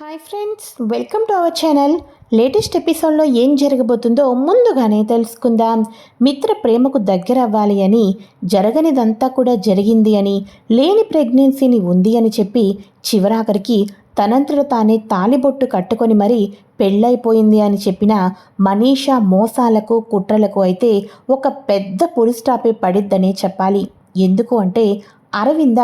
Hi friends welcome to our channel. Latest ఎపిసోడ్లో ఏం జరగబోతుందో ముందుగానే తెలుసుకుందాం. మిత్ర ప్రేమకు దగ్గర అవ్వాలి అని జరగనిదంతా కూడా జరిగింది అని లేని ప్రెగ్నెన్సీని ఉంది అని చెప్పి చివరాఖరికి తనంతట తానే తాలిబొట్టు కట్టుకొని మరీ పెళ్ళైపోయింది అని చెప్పిన మనీషా మోసాలకు కుట్రలకు అయితే ఒక పెద్ద పులి స్టాపే పడిద్దనే చెప్పాలి. ఎందుకు అంటే అరవింద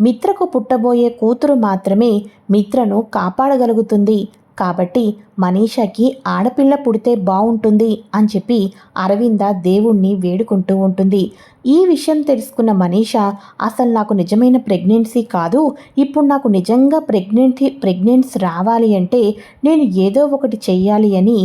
మిత్రకు పుట్టబోయే కూతురు మాత్రమే మిత్రను కాపాడగలుగుతుంది. కాబట్టి మనీషాకి ఆడపిల్ల పుడితే బాగుంటుంది అని చెప్పి అరవింద దేవుణ్ణి వేడుకుంటూ ఉంటుంది. ఈ విషయం తెలుసుకున్న మనీషా అసలు నాకు నిజమైన ప్రెగ్నెన్సీ కాదు. ఇప్పుడు నాకు నిజంగా ప్రెగ్నెన్సీ ప్రెగ్నెన్స్ రావాలి అంటే నేను ఏదో ఒకటి చెయ్యాలి అని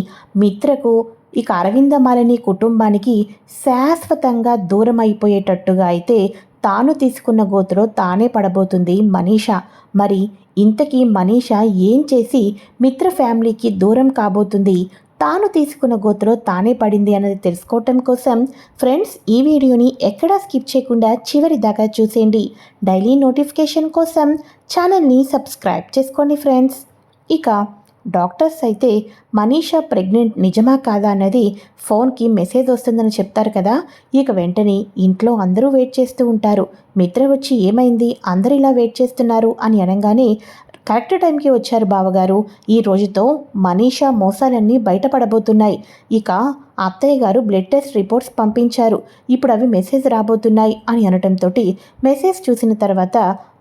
మిత్రకు ఇక అరవిందమాలని కుటుంబానికి శాశ్వతంగా దూరం అయిపోయేటట్టుగా అయితే తాను తీసుకున్న గోతులో తానే పడబోతుంది మనీషా. మరి ఇంతకీ మనీషా ఏం చేసి మిత్ర ఫ్యామిలీకి దూరం కాబోతుంది? తాను తీసుకున్న గోతులో తానే పడింది అన్నది తెలుసుకోవటం కోసం ఫ్రెండ్స్ ఈ వీడియోని ఎక్కడా స్కిప్ చేయకుండా చివరి దాకా చూసేయండి. డైలీ నోటిఫికేషన్ కోసం ఛానల్ని సబ్స్క్రైబ్ చేసుకోండి ఫ్రెండ్స్. ఇక డాక్టర్స్ అయితే మనీషా ప్రెగ్నెంట్ నిజమా కాదా అన్నది ఫోన్కి మెసేజ్ వస్తుందని చెప్తారు కదా. ఇక వెంటనే ఇంట్లో అందరూ వెయిట్ చేస్తూ ఉంటారు. మిత్ర వచ్చి ఏమైంది? అందరూ ఇలా వెయిట్ చేస్తున్నారు అని అనగానే కరెక్ట్ టైంకి వచ్చారు బావగారు. ఈ రోజుతో మనీషా మోసాలన్నీ బయటపడబోతున్నాయి. ఇక అత్తయ్య గారు బ్లడ్ టెస్ట్ రిపోర్ట్స్ పంపించారు. ఇప్పుడు అవి మెసేజ్ రాబోతున్నాయి అని అనటంతో మెసేజ్ చూసిన తర్వాత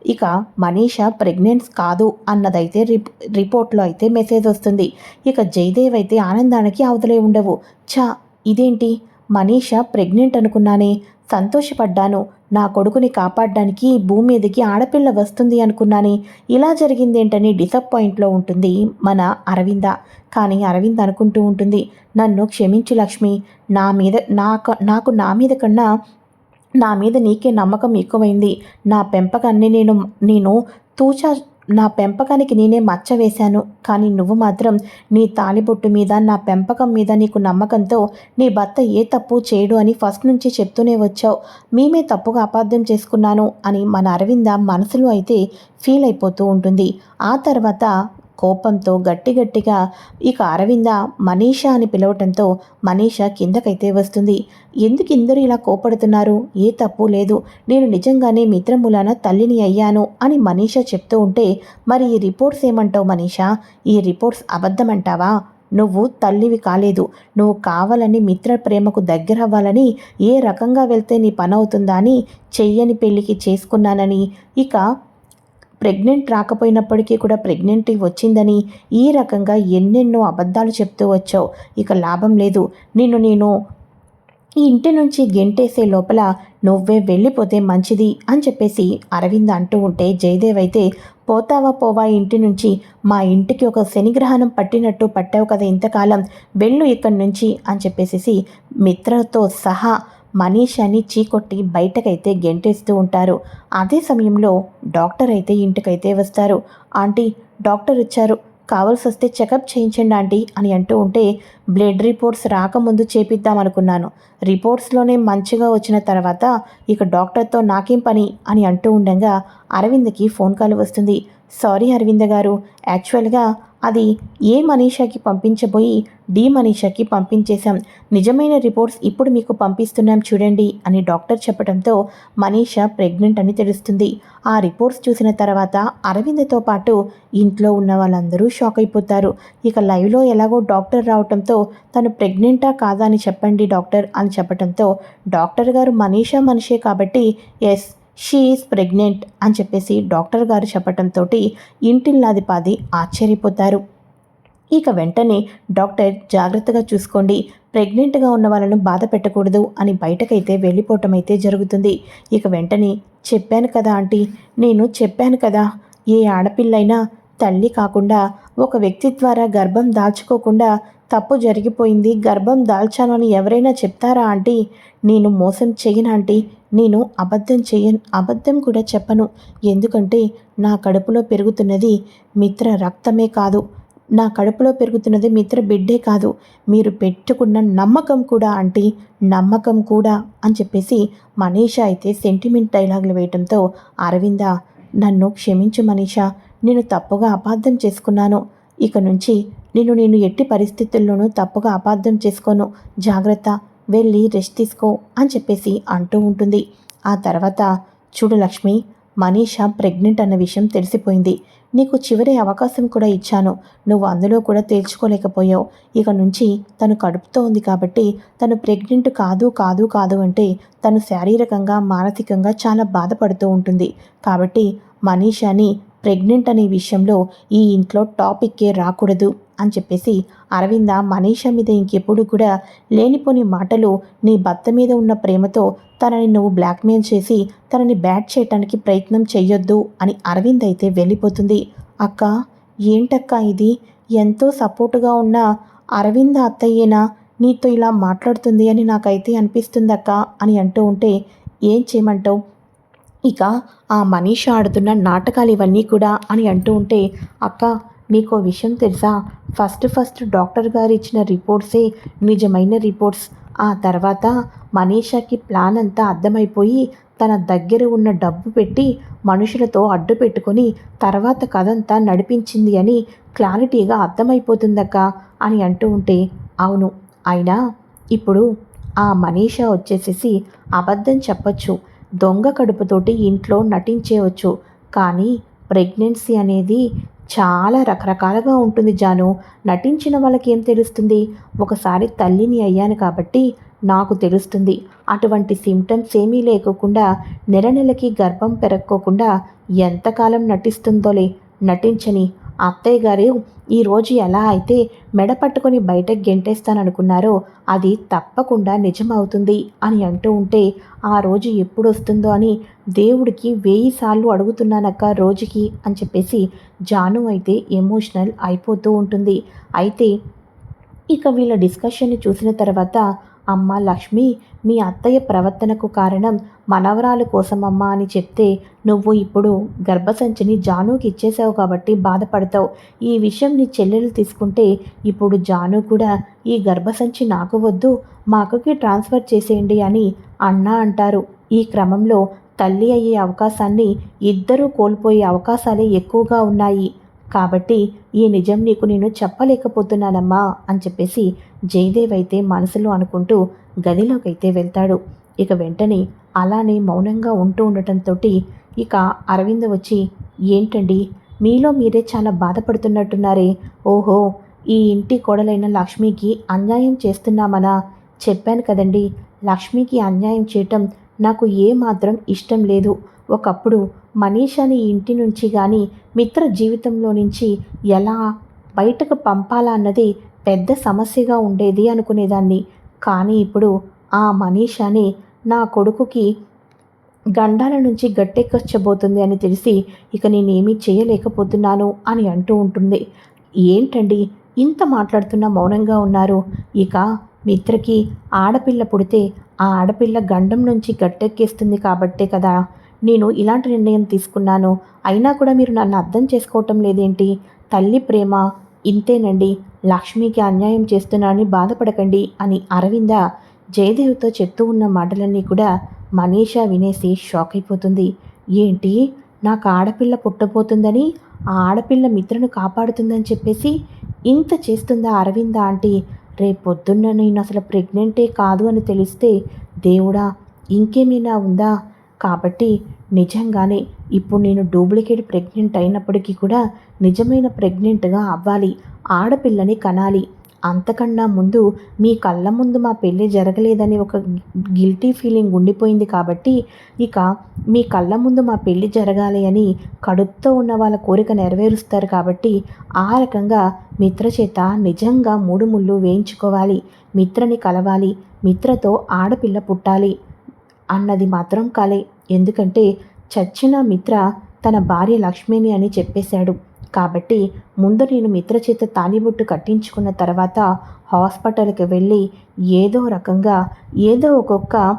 ఇక మనీష ప్రెగ్నెన్స్ కాదు అన్నదైతే రిప్ రిపోర్ట్లో అయితే మెసేజ్ వస్తుంది. ఇక జయదేవ్ అయితే ఆనందానికి అవతలే ఉండవు. చా ఇదేంటి? మనీష ప్రెగ్నెంట్ అనుకున్నానే. సంతోషపడ్డాను. నా కొడుకుని కాపాడడానికి భూమి మీదకి ఆడపిల్ల వస్తుంది అనుకున్నాని. ఇలా జరిగిందేంటని డిసప్పాయింట్లో ఉంటుంది మన అరవింద. కానీ అరవింద్ అనుకుంటూ ఉంటుంది నన్ను క్షమించు లక్ష్మి. నా మీద నాకు నాకు నా మీద కన్నా నా మీద నీకే నమ్మకం ఎక్కువైంది. నా పెంపకాన్ని నేను నేను తూచా నా పెంపకానికి నేనే మచ్చ వేశాను కానీ నువ్వు మాత్రం నీ తాలిబొట్టు మీద నా పెంపకం మీద నీకు నమ్మకంతో నీ భర్త ఏ తప్పు చేయడు అని ఫస్ట్ నుంచి చెప్తూనే వచ్చావు. మేమే తప్పుగా అపార్థం చేసుకున్నాను అని మన అరవింద మనసులో అయితే ఫీల్ అయిపోతూ ఉంటుంది. ఆ తర్వాత కోపంతో గట్టి గట్టిగా ఇక అరవింద మనీషా అని పిలవటంతో మనీషా కిందకైతే వస్తుంది. ఎందుకు ఇందరూ ఇలా కోపడుతున్నారు? ఏ తప్పు లేదు. నేను నిజంగానే మిత్రములాన తల్లిని అయ్యాను అని మనీష చెప్తూ ఉంటే మరి ఈ రిపోర్ట్స్ ఏమంటావు మనీషా? ఈ రిపోర్ట్స్ అబద్ధమంటావా? నువ్వు తల్లివి కాలేదు. నువ్వు కావాలని మిత్ర ప్రేమకు దగ్గర అవ్వాలని ఏ రకంగా వెళ్తే నీ పని అవుతుందా అని చెయ్యని పెళ్ళికి చేసుకున్నానని. ఇక ప్రెగ్నెంట్ రాకపోయినప్పటికీ కూడా ప్రెగ్నెంట్ వచ్చిందని ఈ రకంగా ఎన్నెన్నో అబద్ధాలు చెప్తూ వచ్చావు. ఇక లాభం లేదు. నిన్ను నేను ఈ ఇంటి నుంచి గెంటేసే లోపల నువ్వే వెళ్ళిపోతే మంచిది అని చెప్పేసి అరవింద్ అంటూ ఉంటే జయదేవ్ అయితే పోతావా పోవా ఇంటి నుంచి? మా ఇంటికి ఒక శనిగ్రహణం పట్టినట్టు పట్టావు కదా ఇంతకాలం వెళ్ళు ఇక్కడి నుంచి అని చెప్పేసి మిత్రతో సహా మనీషాని చీకొట్టి బయటకైతే గెంటేస్తూ ఉంటారు. అదే సమయంలో డాక్టర్ అయితే ఇంటికైతే వస్తారు. ఆంటీ డాక్టర్ వచ్చారు. కావాల్సి వస్తే చెకప్ చేయించండి ఆంటీ అని అంటూ ఉంటే బ్లడ్ రిపోర్ట్స్ రాకముందు చేపిద్దాం అనుకున్నాను. రిపోర్ట్స్లోనే మంచిగా వచ్చిన తర్వాత ఇక డాక్టర్తో నాకేం పని అని అంటూ ఉండగా అరవింద్కి ఫోన్ కాల్ వస్తుంది. సారీ అరవింద గారు యాక్చువల్గా అది ఏ మనీషాకి పంపించబోయి డి మనీషాకి పంపించేశాం. నిజమైన రిపోర్ట్స్ ఇప్పుడు మీకు పంపిస్తున్నాం చూడండి అని డాక్టర్ చెప్పడంతో మనీషా ప్రెగ్నెంట్ అని తెలుస్తుంది. ఆ రిపోర్ట్స్ చూసిన తర్వాత అరవింద్తో పాటు ఇంట్లో ఉన్న వాళ్ళందరూ షాక్ అయిపోతారు. ఇక లైవ్లో ఎలాగో డాక్టర్ రావడంతో తను ప్రెగ్నెంటా కాదా అని చెప్పండి డాక్టర్ అని చెప్పడంతో డాక్టర్ గారు మనీషా మనిషే కాబట్టి ఎస్ షీఈస్ ప్రెగ్నెంట్ అని చెప్పేసి డాక్టర్ గారు చెప్పటంతో ఇంటిల్లాదిపాది ఆశ్చర్యపోతారు. ఇక వెంటనే డాక్టర్ జాగ్రత్తగా చూసుకోండి ప్రెగ్నెంట్గా ఉన్న వాళ్ళను బాధ పెట్టకూడదు అని బయటకైతే వెళ్ళిపోవటం అయితే జరుగుతుంది. ఇక వెంటనే చెప్పాను కదా ఆంటీ నేను చెప్పాను కదా ఏ ఆడపిల్లైనా తల్లి కాకుండా ఒక వ్యక్తి ద్వారా గర్భం దాల్చుకోకుండా తప్పు జరిగిపోయింది గర్భం దాల్చాను అని ఎవరైనా చెప్తారా ఆంటీ? నేను మోసం చేయను ఆంటీ. నేను అబద్ధం చేయను అబద్ధం కూడా చెప్పను. ఎందుకంటే నా కడుపులో పెరుగుతున్నది మిత్ర రక్తమే కాదు. నా కడుపులో పెరుగుతున్నది మిత్ర బిడ్డే కాదు. మీరు పెట్టుకున్న నమ్మకం కూడా ఆంటీ నమ్మకం కూడా అని చెప్పేసి మనీష అయితే సెంటిమెంట్ డైలాగులు వేయటంతో అరవింద నన్ను క్షమించు మనీషా. నేను తప్పుగా అపార్థం చేసుకున్నాను. ఇక నుంచి నేను నేను ఎట్టి పరిస్థితుల్లోనూ తప్పుగా అపార్థం చేసుకోను. జాగ్రత్త వెళ్ళి రెస్ట్ తీసుకో అని చెప్పేసి అంటూ ఉంటుంది. ఆ తర్వాత చూడు లక్ష్మి మనీషా ప్రెగ్నెంట్ అన్న విషయం తెలిసిపోయింది. నీకు చివరి అవకాశం కూడా ఇచ్చాను. నువ్వు అందులో కూడా తేల్చుకోలేకపోయావు. ఇక నుంచి తను కడుపుతో ఉంది కాబట్టి తను ప్రెగ్నెంట్ కాదు కాదు కాదు అంటే తను శారీరకంగా మానసికంగా చాలా బాధపడుతూ ఉంటుంది. కాబట్టి మనీషాని ప్రెగ్నెంట్ అనే విషయంలో ఈ ఇంట్లో టాపిక్కే రాకూడదు అని చెప్పేసి అరవింద మనీషా మీద ఇంకెప్పుడు కూడా లేనిపోని మాటలు నీ భర్త మీద ఉన్న ప్రేమతో తనని నువ్వు బ్లాక్మెయిల్ చేసి తనని బ్యాట్ చేయటానికి ప్రయత్నం చెయ్యొద్దు అని అరవింద్ అయితే వెళ్ళిపోతుంది. అక్క ఏంటక్క ఇది? ఎంతో సపోర్టుగా ఉన్న అరవింద అత్తయ్యేనా? నీతో ఇలా మాట్లాడుతుంది అని నాకైతే అనిపిస్తుందక్క అని అంటూ ఉంటే ఏం చేయమంటావు? ఇక ఆ మనీష ఆడుతున్న నాటకాలు ఇవన్నీ కూడా అని అంటూ ఉంటే అక్క మీకు విషయం తెలుసా? ఫస్ట్ ఫస్ట్ డాక్టర్ గారు ఇచ్చిన రిపోర్ట్సే నిజమైన రిపోర్ట్స్. ఆ తర్వాత మనీషాకి ప్లాన్ అంతా అర్థమైపోయి తన దగ్గర ఉన్న డబ్బు పెట్టి మనుషులతో అడ్డు పెట్టుకొని తర్వాత కథంతా నడిపించింది అని క్లారిటీగా అర్థమైపోతుందక్క అని అంటూ ఉంటే అవును. అయినా ఇప్పుడు ఆ మనీషా వచ్చేసేసి అబద్ధం చెప్పచ్చు. దొంగ కడుపుతోటి ఇంట్లో నటించేవచ్చు కానీ ప్రెగ్నెన్సీ అనేది చాలా రకరకాలుగా ఉంటుంది జాను. నటించిన వాళ్ళకి ఏం తెలుస్తుంది? ఒకసారి తల్లిని అయ్యాను కాబట్టి నాకు తెలుస్తుంది. అటువంటి సిమ్టమ్స్ ఏమీ లేకోకుండా నెల నెలకి గర్భం పెరక్కోకుండా ఎంతకాలం నటిస్తుందోలే. నటించని అత్తయ్య గారు ఈరోజు ఎలా అయితే మెడ పట్టుకొని బయటకు గెంటేస్తాననుకున్నారో అది తప్పకుండా నిజమవుతుంది అని అంటూ ఉంటే ఆ రోజు ఎప్పుడు వస్తుందో అని దేవుడికి వెయ్యి సార్లు అడుగుతున్నానక్క రోజుకి అని చెప్పేసి జాను అయితే ఎమోషనల్ అయిపోతూ ఉంటుంది. అయితే ఇక వీళ్ళ డిస్కషన్ని చూసిన తర్వాత అమ్మ లక్ష్మి మీ అత్తయ్య ప్రవర్తనకు కారణం మనవరాలు కోసమమ్మా అని చెప్తే నువ్వు ఇప్పుడు గర్భసంచిని జానుకి ఇచ్చేసావు కాబట్టి బాధపడతావు. ఈ విషయం నీ చెల్లెలు తీసుకుంటే ఇప్పుడు జాను కూడా ఈ గర్భసంచి నాకు వద్దు మా అక్కకి ట్రాన్స్ఫర్ చేసేయండి అని అన్న అంటారు. ఈ క్రమంలో తల్లి అయ్యే అవకాశాన్ని ఇద్దరూ కోల్పోయే అవకాశాలే ఎక్కువగా ఉన్నాయి. కాబట్టి ఈ నిజం నీకు నేను చెప్పలేకపోతున్నానమ్మా అని చెప్పేసి జయదేవ్ అయితే మనసులో అనుకుంటూ గదిలోకైతే వెళ్తాడు. ఇక వెంటనే అలానే మౌనంగా ఉంటూ ఉండటంతో ఇక అరవింద్ వచ్చి ఏంటండి? మీలో మీరే చాలా బాధపడుతున్నట్టున్నారే. ఓహో ఈ ఇంటి కోడలైన లక్ష్మికి అన్యాయం చేస్తున్నామనా? చెప్పాను కదండి లక్ష్మికి అన్యాయం చేయటం నాకు ఏమాత్రం ఇష్టం లేదు. ఒకప్పుడు మనీషాని ఇంటి నుంచి కానీ మిత్ర జీవితంలో నుంచి ఎలా బయటకు పంపాలా అన్నది పెద్ద సమస్యగా ఉండేది అనుకునేదాన్ని. కానీ ఇప్పుడు ఆ మనీషాని నా కొడుకుకి గండాల నుంచి గట్టెక్కొచ్చబోతుంది అని తెలిసి ఇక నేనేమీ చేయలేకపోతున్నాను అని అంటూ ఉంటుంది. ఏంటండి ఇంత మాట్లాడుతున్న మౌనంగా ఉన్నారు? ఇక మిత్రకి ఆడపిల్ల పుడితే ఆ ఆడపిల్ల గండం నుంచి గట్టెక్కేస్తుంది కాబట్టే కదా? నేను ఇలాంటి నిర్ణయం తీసుకున్నాను. అయినా కూడా మీరు నన్ను అర్థం చేసుకోవటం లేదేంటి? తల్లి ప్రేమ ఇంతేనండి. లక్ష్మికి అన్యాయం చేస్తున్నానని బాధపడకండి అని అరవింద జయదేవ్తో చెప్తూ ఉన్న మాటలన్నీ కూడా మనీషా వినేసి షాక్ అయిపోతుంది. ఏంటి? నాకు ఆడపిల్ల పుట్టబోతుందని ఆ ఆడపిల్ల మిత్రను కాపాడుతుందని చెప్పేసి ఇంత చేస్తుందా అరవింద ఆంటీ? రేపొద్దున్న నేను అసలు ప్రెగ్నెంటే కాదు అని తెలిస్తే దేవుడా ఇంకేమైనా ఉందా? కాబట్టి నిజంగానే ఇప్పుడు నేను డూప్లికేట్ ప్రెగ్నెంట్ అయినప్పటికీ కూడా నిజమైన ప్రెగ్నెంట్గా అవ్వాలి ఆడపిల్లని కనాలి. అంతకన్నా ముందు మీ కళ్ళ ముందు మా పెళ్ళి జరగలేదని ఒక గిల్టీ ఫీలింగ్ ఉండిపోయింది కాబట్టి ఇక మీ కళ్ళ ముందు మా పెళ్ళి జరగాలి అని కడుపుతో ఉన్న వాళ్ళ కోరిక నెరవేరుస్తారు కాబట్టి ఆ రకంగా మిత్ర చేత నిజంగా మూడు ముళ్ళు వేయించుకోవాలి. మిత్రని కలవాలి మిత్రతో ఆడపిల్ల పుట్టాలి అన్నది మాత్రం కలే. ఎందుకంటే చచ్చిన మిత్ర తన భార్య లక్ష్మిని అని చెప్పేశాడు. కాబట్టి ముందు నేను మిత్ర చేత తాలిబొట్టు కట్టించుకున్న తర్వాత హాస్పిటల్కి వెళ్ళి ఏదో రకంగా ఏదో ఒక్కొక్క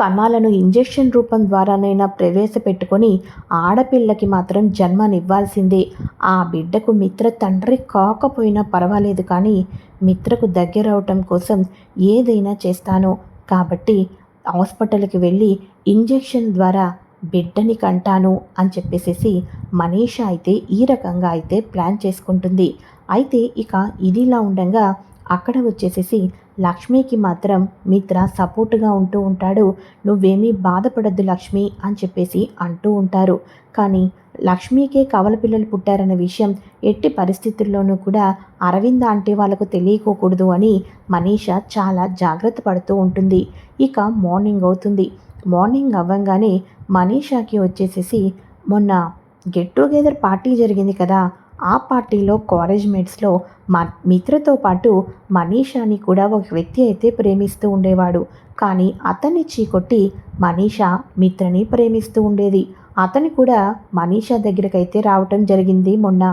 కణాలను ఇంజెక్షన్ రూపం ద్వారానైనా ప్రవేశపెట్టుకొని ఆడపిల్లకి మాత్రం జన్మనివ్వాల్సిందే. ఆ బిడ్డకు మిత్ర తండ్రి కాకపోయినా పర్వాలేదు కానీ మిత్రకు దగ్గరవటం కోసం ఏదైనా చేస్తాను. కాబట్టి హాస్పిటల్కి వెళ్ళి ఇంజెక్షన్ ద్వారా బిడ్డని కంటాను అని చెప్పేసేసి మనీష అయితే ఈ రకంగా అయితే ప్లాన్ చేసుకుంటుంది. అయితే ఇక ఇదిలా ఉండగా అక్కడ వచ్చేసేసి లక్ష్మికి మాత్రం మిత్ర సపోర్టుగా ఉంటూ ఉంటాడు. నువ్వేమీ బాధపడద్దు లక్ష్మి అని చెప్పేసి అంటూ ఉంటారు. కానీ లక్ష్మికే కవల పిల్లలు పుట్టారన్న విషయం ఎట్టి పరిస్థితుల్లోనూ కూడా అరవింద అంటే వాళ్ళకు తెలియకోకూడదు అని మనీష చాలా జాగ్రత్త పడుతూ ఉంటుంది. ఇక మార్నింగ్ అవుతుంది. మార్నింగ్ అవ్వంగానే మనీషాకి వచ్చేసేసి మొన్న గెట్ టుగెదర్ పార్టీ జరిగింది కదా. ఆ పార్టీలో కాలేజ్ మేట్స్లో మా మిత్రతో పాటు మనీషాని కూడా ఒక వ్యక్తి అయితే ప్రేమిస్తూ ఉండేవాడు. కానీ అతన్ని చీకొట్టి మనీషా మిత్రని ప్రేమిస్తూ ఉండేది. అతను కూడా మనీషా దగ్గరకైతే రావటం జరిగింది మొన్న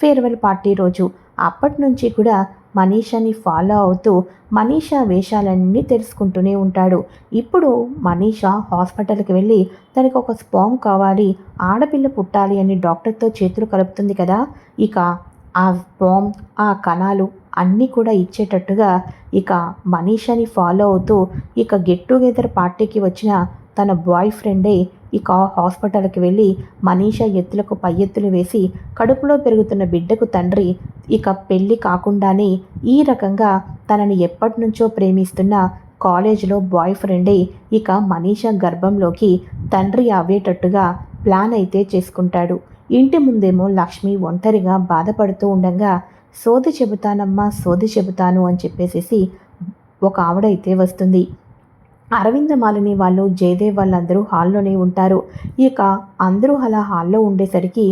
ఫేర్వెల్ పార్టీ రోజు. అప్పటి నుంచి కూడా మనీషాని ఫాలో అవుతూ మనీషా వేషాలన్నీ తెలుసుకుంటూనే ఉంటాడు. ఇప్పుడు మనీషా హాస్పిటల్కి వెళ్ళి తనకు ఒక స్పామ్ కావాలి ఆడపిల్ల పుట్టాలి అని డాక్టర్తో చేతులు కలుపుతుంది కదా. ఇక ఆ స్పామ్ ఆ కణాలు అన్నీ కూడా ఇచ్చేటట్టుగా ఇక మనీషాని ఫాలో అవుతూ ఇక గెట్ టుగెదర్ పార్టీకి వచ్చిన తన బాయ్ ఫ్రెండే ఇక హాస్పిటల్కి వెళ్ళి మనీషా ఎత్తులకు పై ఎత్తులు వేసి కడుపులో పెరుగుతున్న బిడ్డకు తండ్రి ఇక పెళ్ళి కాకుండానే ఈ రకంగా తనని ఎప్పటి నుంచో ప్రేమిస్తున్న కాలేజీలో బాయ్ ఫ్రెండే ఇక మనీషా గర్భంలోకి తండ్రి అవ్వేటట్టుగా ప్లాన్ అయితే చేసుకుంటాడు. ఇంటి ముందేమో లక్ష్మి ఒంటరిగా బాధపడుతూ ఉండగా సోది చెబుతానమ్మా సోది చెబుతాను అని చెప్పేసేసి ఒక ఆవిడైతే వస్తుంది. అరవిందమాలిని వాళ్ళు జయదేవ్ వాళ్ళందరూ హాల్లోనే ఉంటారు. ఇక అందరూ అలా హాల్లో ఉండేసరికి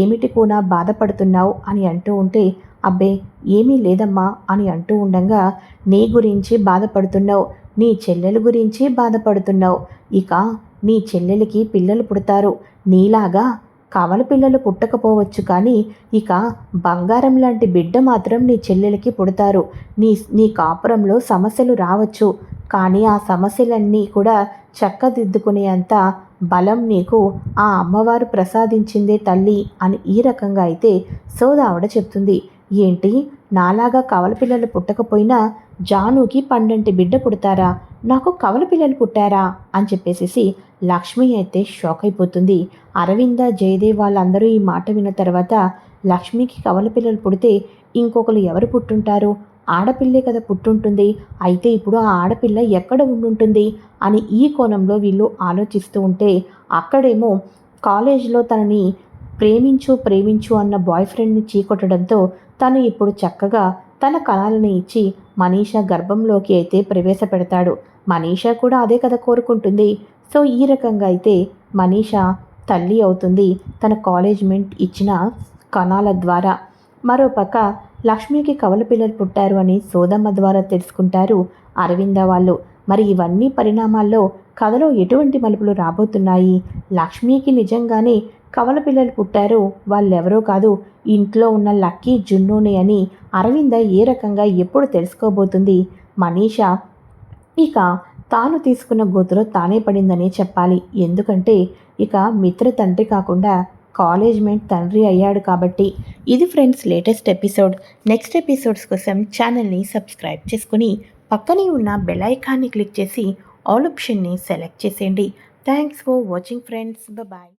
ఏమిటి కూడా బాధపడుతున్నావు అని అంటూ ఉంటే అబ్బే ఏమీ లేదమ్మా అని అంటూ ఉండగా నీ గురించి బాధపడుతున్నావు నీ చెల్లెల గురించి బాధపడుతున్నావు. ఇక నీ చెల్లెలకి పిల్లలు పుడతారు. నీలాగా కవల పిల్లలు పుట్టకపోవచ్చు కానీ ఇక బంగారం లాంటి బిడ్డ మాత్రం నీ చెల్లెలకి పుడతారు. నీ నీ కాపురంలో సమస్యలు రావచ్చు. కానీ ఆ సమస్యలన్నీ కూడా చక్కదిద్దుకునేంత బలం నీకు ఆ అమ్మవారు ప్రసాదించిందే తల్లి అని ఈ రకంగా అయితే సోదావిడ చెప్తుంది. ఏంటి? నాలాగా కవల పిల్లలు పుట్టకపోయినా జానుకి పండంటి బిడ్డ పుడతారా? నాకు కవల పిల్లలు పుట్టారా? అని చెప్పేసి లక్ష్మి అయితే షాక్ అయిపోతుంది. అరవింద జయదేవ్ వాళ్ళందరూ ఈ మాట విన్న తర్వాత లక్ష్మికి కవల పిల్లలు పుడితే ఇంకొకరు ఎవరు పుట్టుంటారు? ఆడపిల్లే కదా పుట్టుంటుంది. అయితే ఇప్పుడు ఆ ఆడపిల్ల ఎక్కడ ఉండుంటుంది? అని ఈ కోణంలో వీళ్ళు ఆలోచిస్తూ ఉంటే అక్కడేమో కాలేజీలో తనని ప్రేమించు ప్రేమించు అన్న బాయ్ ఫ్రెండ్ని చీకొట్టడంతో తను ఇప్పుడు చక్కగా తన కళాలను ఇచ్చి మనీషా గర్భంలోకి అయితే ప్రవేశపెడతాడు. మనీషా కూడా అదే కదా కోరుకుంటుంది. సో ఈ రకంగా అయితే మనీషా తల్లి అవుతుంది తన కాలేజ్మెంట్ ఇచ్చిన కణాల ద్వారా. మరోపక్క లక్ష్మికి కవల పిల్లలు పుట్టారు అని సోదమ్మ ద్వారా తెలుసుకుంటారు అరవింద వాళ్ళు. మరి ఇవన్నీ పరిణామాల్లో కథలో ఎటువంటి మలుపులు రాబోతున్నాయి? లక్ష్మికి నిజంగానే కవల పిల్లలు పుట్టారు వాళ్ళెవరో కాదు ఇంట్లో ఉన్న లక్కీ జున్నూనే అని అరవింద ఏ రకంగా ఎప్పుడు తెలుసుకోబోతుంది? మనీషా ఇక తాను తీసుకున్న గోతులో తానే పడిందనే చెప్పాలి. ఎందుకంటే ఇక మిత్ర తండ్రి కాకుండా కాలేజ్ మేట్ తండ్రి అయ్యాడు కాబట్టి ఇది friends latest episode. Next episodes కోసం ఛానల్ని సబ్స్క్రైబ్ చేసుకుని పక్కనే ఉన్న బెల్ ఐకాన్ని క్లిక్ చేసి ఆల్ ఆప్షన్ని సెలెక్ట్ చేసేయండి. Thanks for watching friends. Bye.